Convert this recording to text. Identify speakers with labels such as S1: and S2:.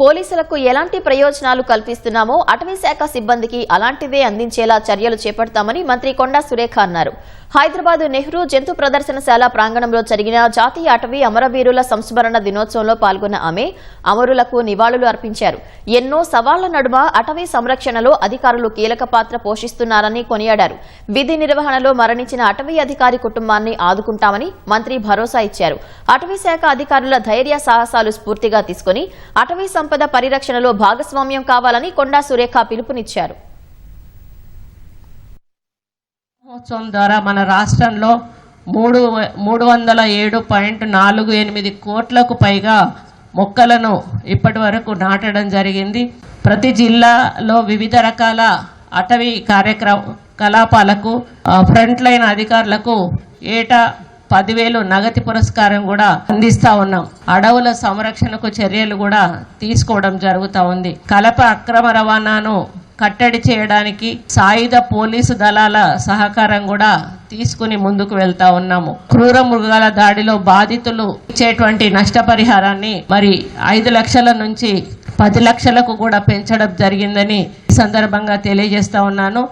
S1: పోలీసులకు ఎలాంటి ప్రయోజనాలు కల్పిస్తున్నామో అటవీ శాఖ సిబ్బందికి అలాంటివే అందించేలా చర్యలు చేపడతామని మంత్రి కొండా సురేఖ అన్నారు. హైదరాబాద్ నెహ్రూ జంతు ప్రదర్శనశాల ప్రాంగణంలో జరిగిన జాతీయ అటవీ అమరవీరుల సంస్మరణ దినోత్సవంలో పాల్గొన్న ఆమె అమరులకు నివాళులు అర్పించారు. ఎన్నో సవాళ్ళ నడుమ అటవీ సంరక్షణలో అధికారులు కీలక పాత్ర పోషిస్తున్నారని కొనియాడారు. విధి నిర్వహణలో మరణించిన అటవీ అధికారి కుటుంబాన్ని ఆదుకుంటామని మంత్రి భరోసా ఇచ్చారు. అటవీ శాఖ అధికారుల ధైర్య సాహసాలు స్ఫూర్తిగా తీసుకుని అటవీ సంపద పరిరక్షణలో భాగస్వామ్యం కావాలని కొండా సురేఖ పిలుపునిచ్చారు.
S2: మహోత్సవం ద్వారా మన రాష్ట్రంలో మూడు మూడు వందల ఏడు పాయింట్ నాలుగు ఎనిమిది కోట్లకు పైగా మొక్కలను ఇప్పటి వరకు నాటడం జరిగింది. ప్రతి జిల్లాలో వివిధ రకాల అటవీ కార్యక్రమ కలాపాలకు ఫ్రంట్ లైన్ అధికారులకు ఏటా పదివేలు నగతి పురస్కారం కూడా అందిస్తా ఉన్నాం. అడవుల సంరక్షణకు చర్యలు కూడా తీసుకోవడం జరుగుతూ ఉంది. కలప అక్రమ రవాణాను కట్టడి చేయడానికి సాయుధ పోలీసు దళాల సహకారం కూడా తీసుకుని ముందుకు వెళ్తా ఉన్నాము. క్రూర మృగాల దాడిలో బాధితులు ఇచ్చేటువంటి నష్టపరిహారాన్ని మరి ఐదు లక్షల నుంచి పది లక్షలకు కూడా పెంచడం జరిగిందని ఈ సందర్భంగా తెలియజేస్తా ఉన్నాను.